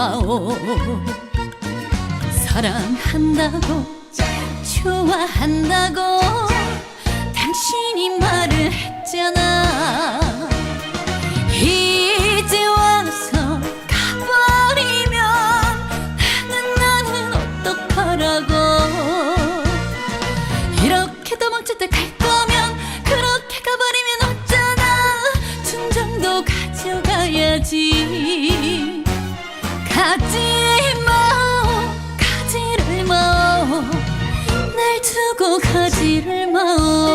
마오. 사랑한다고 좋아한다고 당신이 말을 했잖아. 이제 와서 가버리면 나는 나는 어떡하라고. 이렇게 도망칠 때갈 거면 그렇게 가버리면 어쩌나. 순정도 가져가야지 가지 마오 가지를 마오 날 두고 가지를 마오